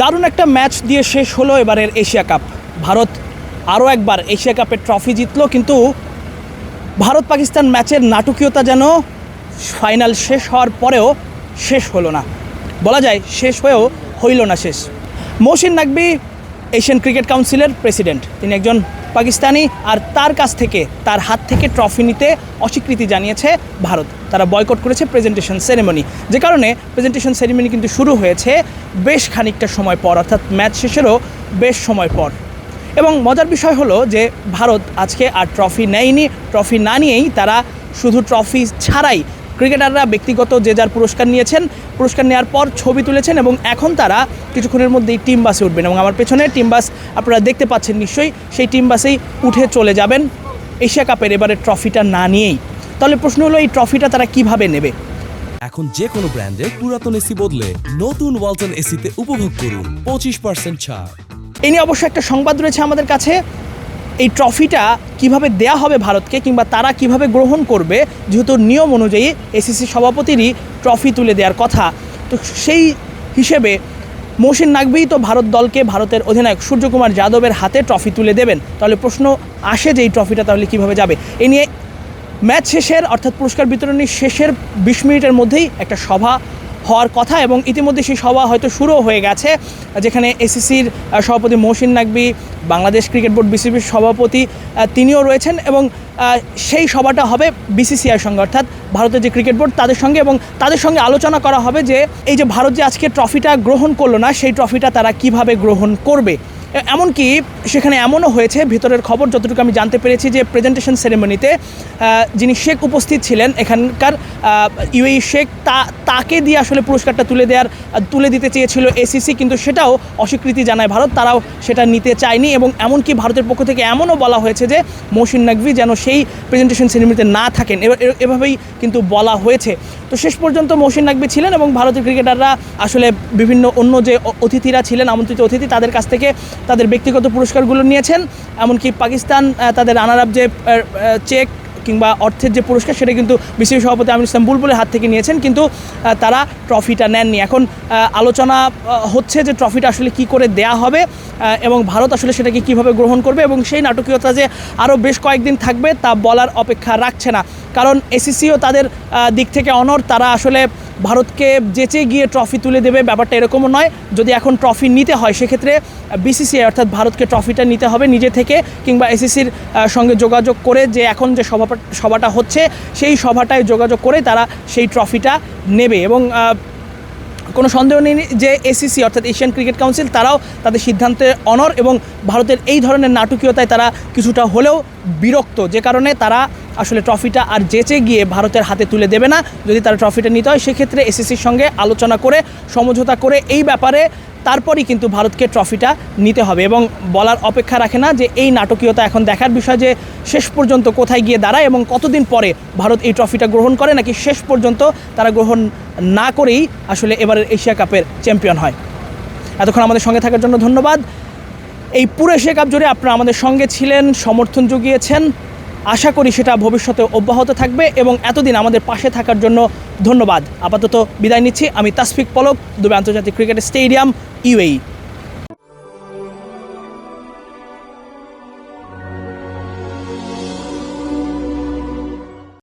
দারুণ একটা ম্যাচ দিয়ে শেষ হলো এবারের এশিয়া কাপ। ভারত আরও একবার এশিয়া কাপের ট্রফি জিতলো, কিন্তু ভারত পাকিস্তান ম্যাচের নাটকীয়তা যেন ফাইনাল শেষ হওয়ার পরেও শেষ হলো না। বলা যায় শেষ হয়েও হইল না শেষ। মহসিন নাকবি এশিয়ান ক্রিকেট কাউন্সিলের প্রেসিডেন্ট। তিনি একজন পাকিস্তানি আর তার কাছ থেকে, তার হাত থেকে ট্রফি নিতে অস্বীকৃতি জানিয়েছে ভারত। তারা বয়কট করেছে প্রেজেন্টেশন সেরেমনি যে কারণে প্রেজেন্টেশন সেরেমনি কিন্তু শুরু হয়েছে বেশ খানিকটা সময় পর, অর্থাৎ ম্যাচ শেষেরও বেশ সময় পর। এবং মজার বিষয় হলো যে ভারত আজকে আর ট্রফি নেয়নি ট্রফি না নিয়েই তারা শুধু ট্রফি ছাড়াই ক্রিকেটাররা ব্যক্তিগত যে যার পুরস্কার নিয়েছেন পুরস্কার নেওয়ার পর ছবি তুলেছেন এবং এখন তারা কিছুক্ষণের মধ্যেই টিম বাসে উঠবেন এবং আমার পেছনে টিম বাস আপনারা দেখতে পাচ্ছেন নিশ্চয়ই সেই টিম বাসেই উঠে চলে যাবেন। এশিয়া কাপের এবারে ট্রফিটা না নিয়েই। তাহলে প্রশ্ন হলো এই ট্রফিটা তারা কীভাবে নেবে? এখন যে কোনো ব্র্যান্ডের পুরাতন এসি বদলে নতুন ওয়ালটন এসিতে উপভোগ করুন পঁচিশ পার্সেন্ট ছাড়। এ নিয়ে অবশ্য একটা সংবাদ রয়েছে আমাদের কাছে। এই ট্রফিটা কীভাবে দেয়া হবে ভারতকে কিংবা তারা কীভাবে গ্রহণ করবে, যেহেতু নিয়ম অনুযায়ী এসিসি সভাপতিরই ট্রফি তুলে দেওয়ার কথা। তো সেই হিসেবে মহসিন নাকবিই তো ভারত দলকে ভারতের অধিনায়ক সূর্যকুমার যাদবের হাতে ট্রফি তুলে দেবেন। তাহলে প্রশ্ন আসে যে এই ট্রফিটা তাহলে কীভাবে যাবে? এ নিয়ে ম্যাচ শেষের, অর্থাৎ পুরস্কার বিতরণী শেষের বিশ মিনিটের মধ্যেই একটা সভা হওয়ার কথা এবং ইতিমধ্যে সেই সভা হয়তো শুরুও হয়ে গেছে, যেখানে এসিসির সভাপতি মহসিন নাকবি বাংলাদেশ ক্রিকেট বোর্ড বিসিবির সভাপতি তিনিও রয়েছেন এবং সেই সভাটা হবে বিসিসিআইয়ের সঙ্গে, অর্থাৎ ভারতের যে ক্রিকেট বোর্ড তাদের সঙ্গে এবং তাদের সঙ্গে আলোচনা করা হবে যে, এই যে ভারত যে আজকে ট্রফিটা গ্রহণ করল না, সেই ট্রফিটা তারা কীভাবে গ্রহণ করবে? এমনকি সেখানে এমনও হয়েছে, ভিতরের খবর যতটুকু আমি জানতে পেরেছি যে প্রেজেন্টেশন সেরেমনিতে যিনি শেখ উপস্থিত ছিলেন, এখানকার ইউএই শেখ, তা, তাকে দিয়ে আসলে পুরস্কারটা তুলে দেওয়ার, তুলে দিতে চেয়েছিল এসিসি কিন্তু সেটাও অস্বীকৃতি জানায় ভারত, তারাও সেটা নিতে চায়নি এবং এমনকি ভারতের পক্ষ থেকে এমনও বলা হয়েছে যে মহসিন নাকভি যেন সেই প্রেজেন্টেশন সেরেমনিতে না থাকেন। এভাবেই কিন্তু বলা হয়েছে। তো শেষ পর্যন্ত মহসিন নাকবি ছিলেন এবং ভারতের ক্রিকেটাররা আসলে বিভিন্ন অন্য যে অতিথিরা ছিলেন, আমন্ত্রিত অতিথি, তাদের কাছ থেকে তাদের ব্যক্তিগত পুরস্কারগুলো নিয়েছেন, এমনকি পাকিস্তান তাদের আপ যে চেক কিংবা অর্থের যে পুরস্কার, সেটা কিন্তু বিসিবি সভাপতি আমির ইসলাম বুলবুলের হাত থেকে নিয়েছেন, কিন্তু তারা ট্রফিটা নেননি। এখন আলোচনা হচ্ছে যে ট্রফিটা আসলে কি করে দেয়া হবে এবং ভারত আসলে সেটাকে কীভাবে গ্রহণ করবে, এবং সেই নাটকীয়তা যে আরও বেশ কয়েকদিন থাকবে তা বলার অপেক্ষা রাখছে না। কারণ এসিসিও তাদের দিক থেকে অনর তারা আসলে ভারতকে যেচে গিয়ে ট্রফি তুলে দেবে, ব্যাপারটা এরকমও নয়। যদি এখন ট্রফি নিতে হয়, সেক্ষেত্রে বিসিসিআই অর্থাৎ ভারতকে ট্রফিটা নিতে হবে নিজে থেকে কিংবা এসিসির সঙ্গে যোগাযোগ করে যে এখন যে সভা, সভাটা হচ্ছে, সেই সভাটায় যোগাযোগ করে তারা সেই ট্রফিটা নেবে এবং কোনো সন্দেহ নেই যে এসিসি অর্থাৎ এশিয়ান ক্রিকেট কাউন্সিল তারাও তাদের সিদ্ধান্তে অনর এবং ভারতের এই ধরনের নাটকীয়তায় তারা কিছুটা হলেও বিরক্ত, যে কারণে তারা আসলে ট্রফিটা আর জেচে গিয়ে ভারতের হাতে তুলে দেবে না। যদি তারা ট্রফিটা নিতে হয়, সেক্ষেত্রে এসিসির সঙ্গে আলোচনা করে, সমঝোতা করে এই ব্যাপারে তারপরই কিন্তু ভারতকে ট্রফিটা নিতে হবে। এবং বলার অপেক্ষা রাখে না যে এই নাটকীয়তা এখন দেখার বিষয় যে শেষ পর্যন্ত কোথায় গিয়ে দাঁড়ায় এবং কতদিন পরে ভারত এই ট্রফিটা গ্রহণ করে, নাকি শেষ পর্যন্ত তারা গ্রহণ না করেই আসলে এবারের এশিয়া কাপের চ্যাম্পিয়ন হয়। এতক্ষণ আমাদের সঙ্গে থাকার জন্য ধন্যবাদ। এই পুরো এশিয়া কাপ জুড়ে আপনারা আমাদের সঙ্গে ছিলেন, সমর্থন জুগিয়েছেন। আশা করি সেটা ভবিষ্যতে অব্যাহত থাকবে এবং এতদিন আমাদের পাশে থাকার জন্য ধন্যবাদ। আপাতত বিদায় নিচ্ছি। আমি তাসফিক পলক, দুবে আন্তর্জাতিক ক্রিকেট স্টেডিয়াম, ইউএই।